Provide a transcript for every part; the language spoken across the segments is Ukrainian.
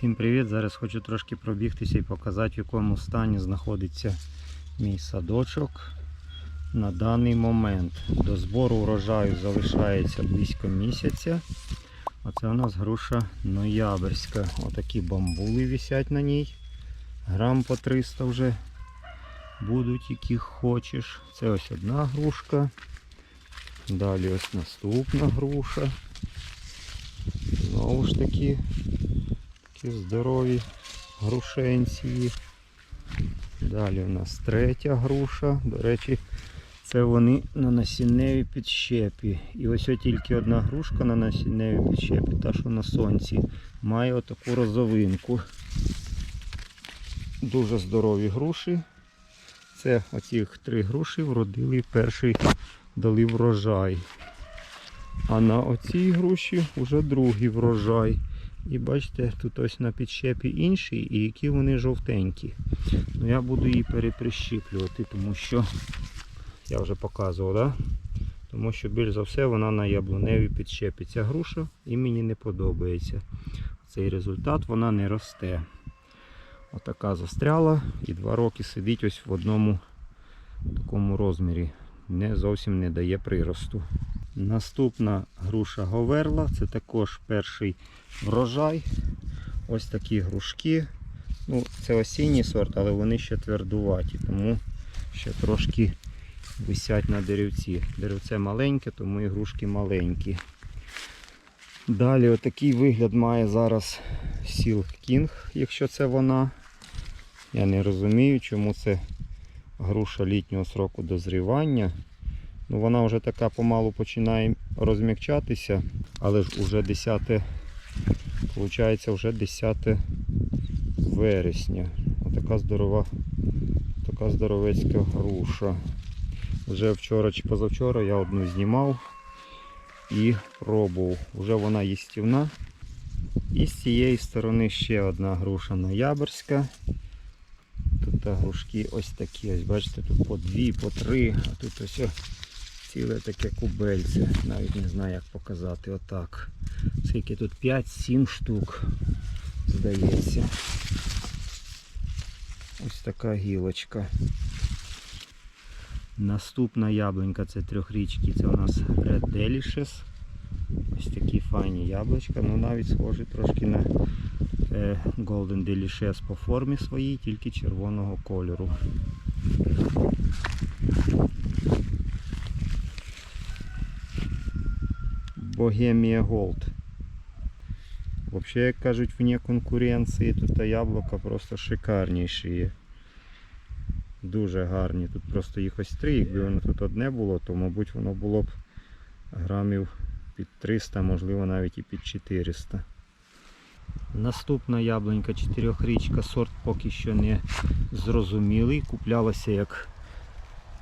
Всім привіт! Зараз хочу трошки пробігтися і показати, в якому стані знаходиться мій садочок на даний момент. До збору урожаю залишається близько місяця. Оце у нас груша ноябрьська. Отакі бамбули висять на ній. Грам по 300 вже будуть, яких хочеш. Це ось одна грушка. Далі ось наступна груша. Знову ж таки такі здорові грушенці. Далі у нас третя груша. До речі, це вони на насінневій підщепі. І ось тільки одна грушка на насінневій підщепі, та що на сонці, має отаку розовинку. Дуже здорові груші. Це оцих три груші вродили перший дали врожай. А на оцій груші вже другий врожай. І бачите, тут ось на підщепі інші, і які вони жовтенькі. Ну я буду її переприщіплювати, тому що я вже показував, да? тому що більш за все вона на яблуневій підщепі. Ця груша і мені не подобається. Цей результат вона не росте. Отака застряла і два роки сидить ось в одному такому розмірі. Не зовсім не дає приросту. Наступна груша Говерла, це також перший врожай. Ось такі грушки. Ну, Це осінній сорт, але вони ще твердуваті, тому ще трошки висять на деревці. Деревце маленьке, тому і грушки маленькі. Далі отакий вигляд має зараз Сіл Кінг, якщо це вона. Я не розумію, чому це груша літнього сроку дозрівання. Ну, Вона вже така помалу починає розм'якчатися, але ж уже 10, виходить, вже 10 вересня. Отака здорова, така здоровецька груша. Вже вчора чи позавчора я одну знімав і пробував. Вже вона їстівна. І з цієї сторони ще одна груша ноябрьська. Тут грушки ось такі, ось бачите, тут по дві, по три, а тут ось ціле таке кубельце. Навіть не знаю як показати. Отак. Скільки тут 5-7 штук, здається. Ось така гілочка. Наступна яблунька це трьохрічки, це у нас Red Delicious. Ось такі файні яблучка, ну навіть схожі трошки на Golden Delicious по формі своїй, тільки червоного кольору. Богемія Gold. Взагалі, як кажуть, вне конкуренції, тут яблука просто шикарніші. Дуже гарні. Тут просто їх ось три. Якби воно тут одне було, то мабуть воно було б грамів під 300, можливо навіть і під 400. Наступна яблунька чотирьохрічка, сорт поки що не зрозумілий. Куплялася як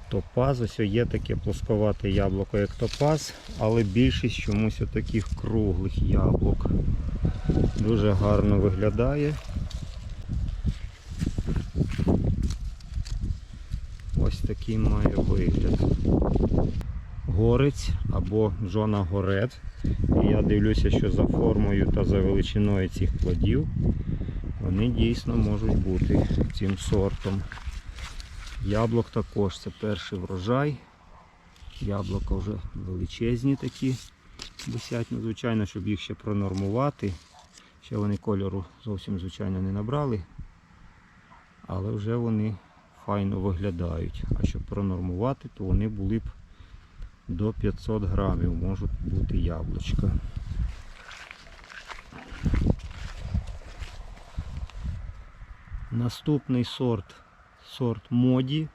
топаз. Ось є таке плосковате яблуко, як топаз, але більшість чомусь таких круглих яблук. Дуже гарно виглядає. Ось такий має вигляд. Горець або жона горет. І я дивлюся, що за формою та за величиною цих плодів вони дійсно можуть бути цим сортом. Яблук також це перший врожай. Яблука вже величезні такі висять. Ну, звичайно, щоб їх ще пронормувати. Ще вони кольору зовсім звичайно не набрали, але вже вони файно виглядають. А щоб пронормувати, то вони були б до 500 грамів можуть бути яблучка. Наступний сорт сорт моді.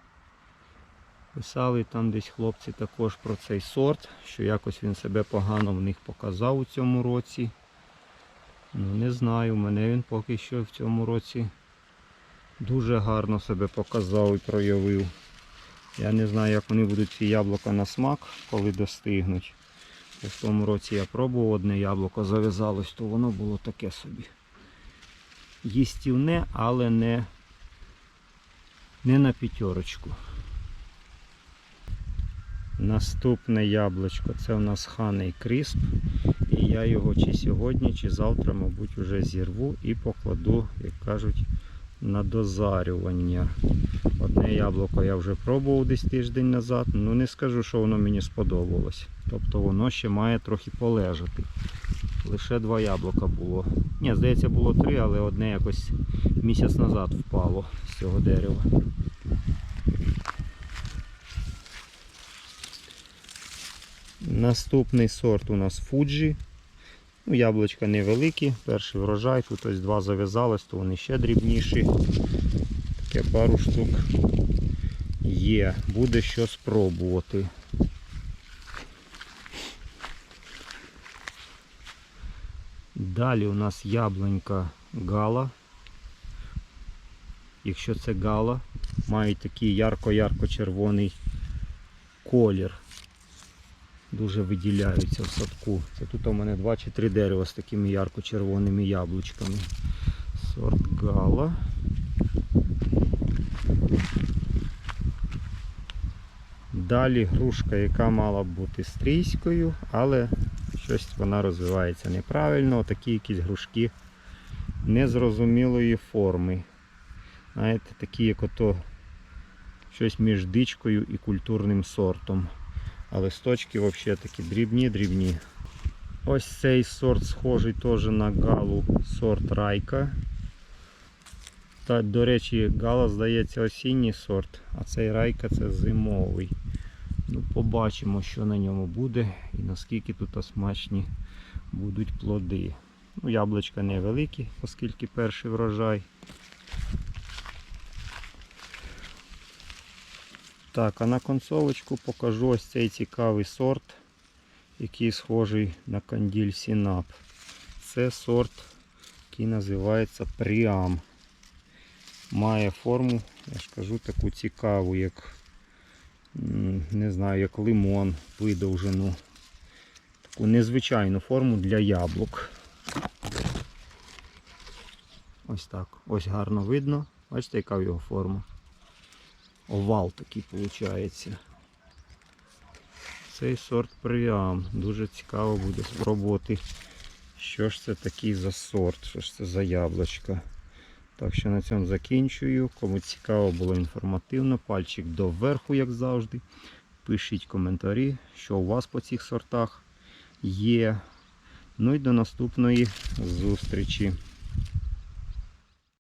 Писали там десь хлопці також про цей сорт, що якось він себе погано в них показав у цьому році. Ну не знаю, мене він поки що в цьому році дуже гарно себе показав і проявив. Я не знаю, як вони будуть ці яблука на смак, коли достигнуть. В тому році я пробував одне яблуко, зав'язалось, то воно було таке собі. Їстівне, але не, не на п'ятерочку. Наступне яблучко це у нас Ханей Крісп. І я його чи сьогодні, чи завтра, мабуть, вже зірву і покладу, як кажуть, на дозарювання. Одне яблуко я вже пробував десь тиждень назад, ну не скажу, що воно мені сподобалось. Тобто воно ще має трохи полежати. Лише два яблука було. Ні, здається, було три, але одне якось місяць назад впало з цього дерева. Наступний сорт у нас Fuji. Ну, яблучка невеликі, перший врожай, тут ось два зав'язались, то вони ще дрібніші. Таке пару штук є. Буде що спробувати. Далі у нас яблунька гала. Якщо це гала, мають такий ярко-ярко-червоний колір. Дуже виділяються в садку. Це тут у мене два чи три дерева з такими ярко-червоними яблучками. Сорт гала. Далі грушка, яка мала бути стрійською, але щось вона розвивається неправильно. Такі якісь грушки незрозумілої форми. Знаєте, такі, як ото щось між дичкою і культурним сортом. А листочки взагалі такі дрібні-дрібні. Ось цей сорт схожий теж на галу сорт райка. Та, до речі, гала, здається, осінній сорт, а цей райка це зимовий. Ну, побачимо, що на ньому буде і наскільки тут смачні будуть плоди. Ну, яблучка невеликі, оскільки перший врожай. Так, а на концовочку покажу ось цей цікавий сорт, який схожий на канділь Сінап. Це сорт, який називається Пріам. Має форму, я ж кажу, таку цікаву, як не знаю, як лимон, видовжену. Таку незвичайну форму для яблук. Ось так. Ось гарно видно. Бачите, яка його форма овал такий виходить. Цей сорт привіам. Дуже цікаво буде спробувати, що ж це такий за сорт, що ж це за яблучко. Так що на цьому закінчую. Кому цікаво було інформативно, пальчик доверху, як завжди. Пишіть коментарі, що у вас по цих сортах є. Ну і до наступної зустрічі.